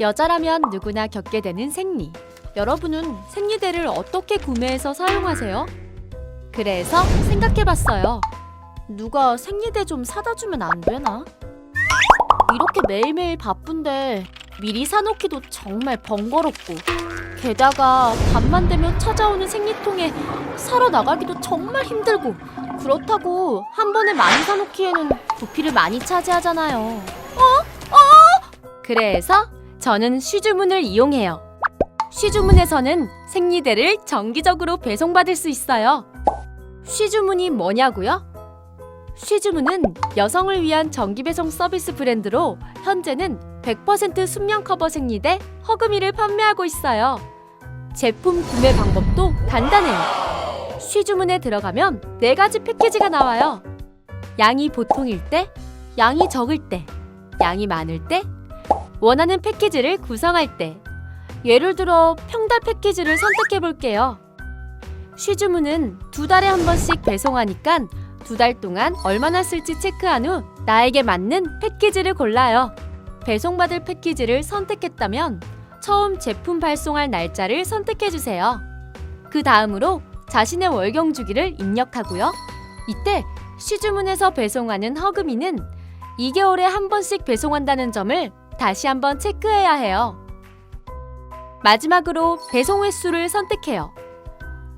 여자라면 누구나 겪게 되는 생리. 여러분은 생리대를 어떻게 구매해서 사용하세요? 그래서 생각해봤어요. 누가 생리대 좀 사다 주면 안 되나? 이렇게 매일매일 바쁜데 미리 사놓기도 정말 번거롭고 게다가 밤만 되면 찾아오는 생리통에 사러 나가기도 정말 힘들고 그렇다고 한 번에 많이 사놓기에는 부피를 많이 차지하잖아요. 어? 어? 그래서 저는 쉬주문을 이용해요. 쉬주문에서는 생리대를 정기적으로 배송받을 수 있어요. 쉬주문이 뭐냐고요? 쉬주문은 여성을 위한 정기 배송 서비스 브랜드로 현재는 100% 순면 커버 생리대 허금이를 판매하고 있어요. 제품 구매 방법도 간단해요. 쉬주문에 들어가면 네 가지 패키지가 나와요. 양이 보통일 때, 양이 적을 때, 양이 많을 때, 원하는 패키지를 구성할 때. 예를 들어 평달 패키지를 선택해 볼게요. 쉬주문은 두 달에 한 번씩 배송하니까 두 달 동안 얼마나 쓸지 체크한 후 나에게 맞는 패키지를 골라요. 배송받을 패키지를 선택했다면 처음 제품 발송할 날짜를 선택해 주세요. 그 다음으로 자신의 월경 주기를 입력하고요. 이때 시주문에서 배송하는 허금이는 2개월에 한 번씩 배송한다는 점을 다시 한번 체크해야 해요. 마지막으로 배송 횟수를 선택해요.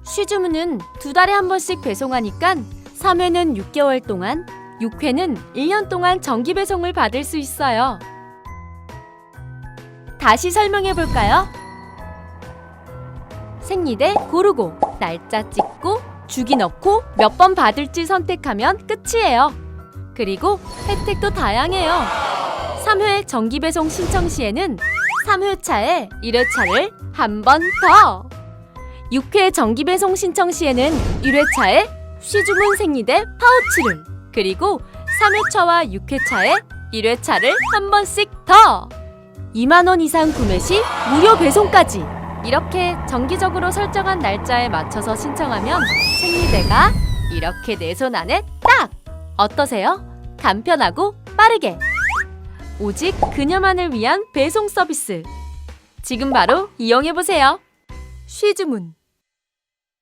쉬주문은 두 달에 한 번씩 배송하니까 3회는 6개월 동안, 6회는 1년 동안 정기 배송을 받을 수 있어요. 다시 설명해 볼까요? 생리대 고르고 날짜 찍고 주기 넣고 몇 번 받을지 선택하면 끝이에요. 그리고 혜택도 다양해요. 3회 정기 배송 신청 시에는 3회차에 1회차를 한 번 더. 6회 정기 배송 신청 시에는 1회차에 쉬주문 생리대 파우치를 그리고 3회차와 6회차에 1회차를 한 번씩 더. 2만 원 이상 구매 시 무료 배송까지. 이렇게 정기적으로 설정한 날짜에 맞춰서 신청하면 생리대가 이렇게 내 손 안에 딱! 어떠세요? 간편하고 빠르게. 오직 그녀만을 위한 배송 서비스. 지금 바로 이용해 보세요. 쉬주문.